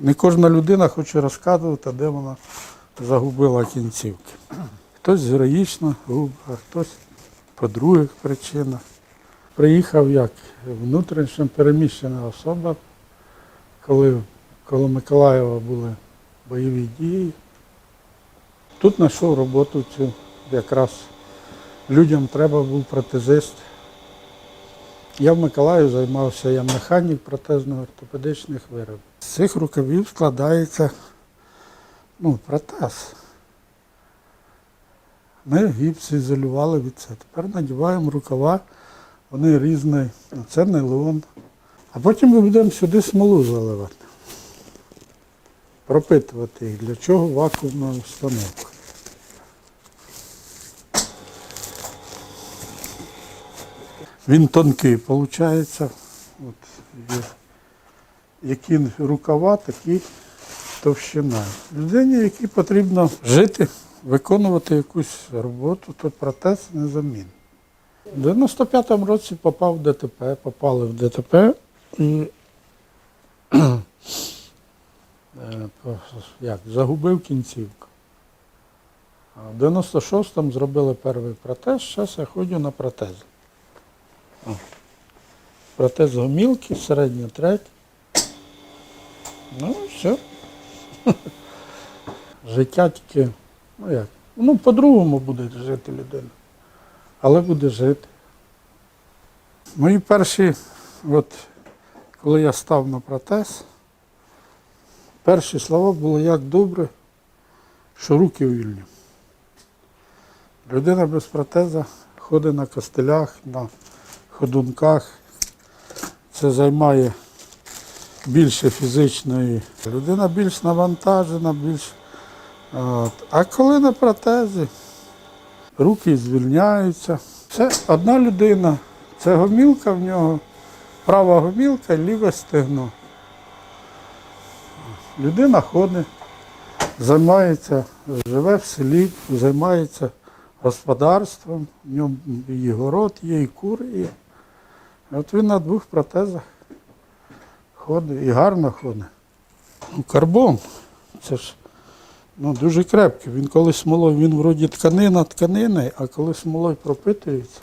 Не кожна людина хоче розказувати, де вона загубила кінцівки. Хтось героїчно губ, а хтось по других причинах. Приїхав як внутрішньо переміщена особа, коли коло Миколаєва були бойові дії. Тут знайшов роботу цю якраз людям треба був протезист. Я в Миколаїві займався, я механік протезно-ортопедичних виробів. З цих рукавів складається ну, протез. Ми гіпс ізолювали від це. Тепер надіваємо рукава, вони різні, це нейлон. А потім ми будемо сюди смолу заливати. Пропитувати їх. Для чого вакуумна установка. Він тонкий, виходить. От, є. Які рукава, такі товщина. Людині, якій потрібно жити, виконувати якусь роботу, то протез не замін. У 95-му році попав в ДТП, попали в ДТП і е, як, загубив кінцівку. А в 96-му зробили перший протез, зараз я ходжу на протези. Протез гомілки, середня треть. Ну, все. Життя тільки, ну як, ну по-другому буде жити людина. Але буде жити. Мої перші, от коли я став на протез, перші слова були як добре, що руки вільні. Людина без протеза ходить на костелях, на ходунках. Це займає більше фізичної. Людина більш навантажена, більш. От. А коли на протезі, руки звільняються. Це одна людина, це гомілка в нього, права гомілка, ліве стегно. Людина ходить, займається, живе в селі, займається господарством, в ньому і город є, і кури є. От він на двох протезах ходить і гарно ходить. Ну, карбон, це ж ну, дуже крепкий. Він коли смолою, він вроді тканина тканини, а коли смолою пропитується,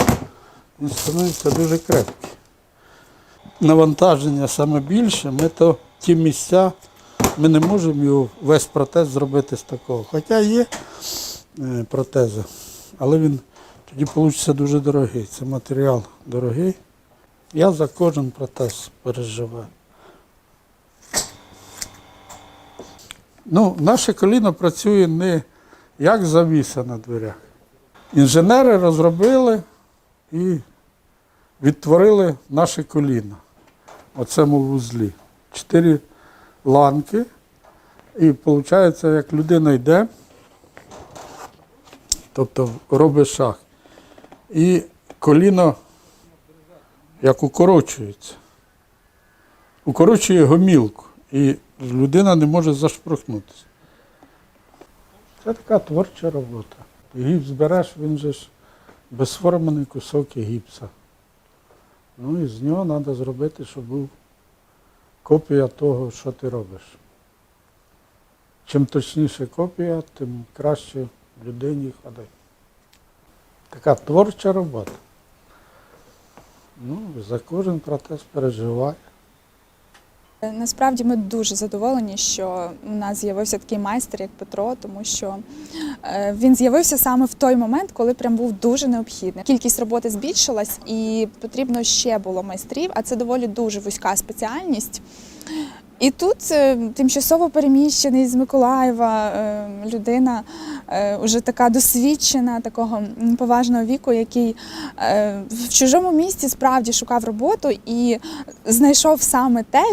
він становиться дуже крепкий. Навантаження саме більше, ми то ті місця, ми не можемо його весь протез зробити з такого. Хоча є е, протези, але він тоді вийде дуже дорогий. Це матеріал дорогий. Я за кожен протез переживаю. Ну, наше коліно працює не як завіса на дверях. Інженери розробили і відтворили наше коліно в цьому вузлі. Чотири ланки. І виходить, як людина йде, тобто робить шаг. І коліно як укорочується. Укорочує гомілку. І людина не може зашпрухнутися. Це така творча робота. Гіпс береш, він же ж безформений кусок гіпса. Ну і з нього треба зробити, щоб був копія того, що ти робиш. Чим точніше копія, тим краще людині ходить. Така творча робота. Ну, за кожен протез переживає. Насправді ми дуже задоволені, що у нас з'явився такий майстер, як Петро, тому що е, він з'явився саме в той момент, коли прям був дуже необхідний. Кількість роботи збільшилась і потрібно ще було майстрів, а це доволі дуже вузька спеціальність. І тут е, тимчасово переміщений з Миколаєва е, людина, е, вже така досвідчена, такого поважного віку, який е, в чужому місті справді шукав роботу і знайшов саме те,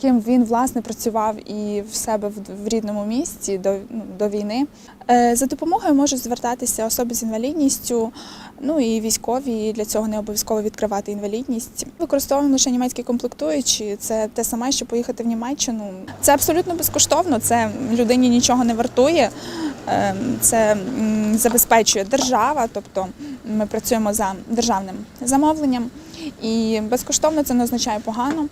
ким він власне працював і в себе в- в рідному місті до, ну, до війни. Е, За допомогою можуть звертатися особи з інвалідністю, ну і військові. і Для цього не обов'язково відкривати інвалідність. Використовуємо лише німецькі комплектуючі. Це те саме, що поїхати в Німеччину. Це абсолютно безкоштовно. Це людині нічого не вартує. Е, Це забезпечує держава, тобто ми працюємо за державним замовленням. І безкоштовно це не означає погано.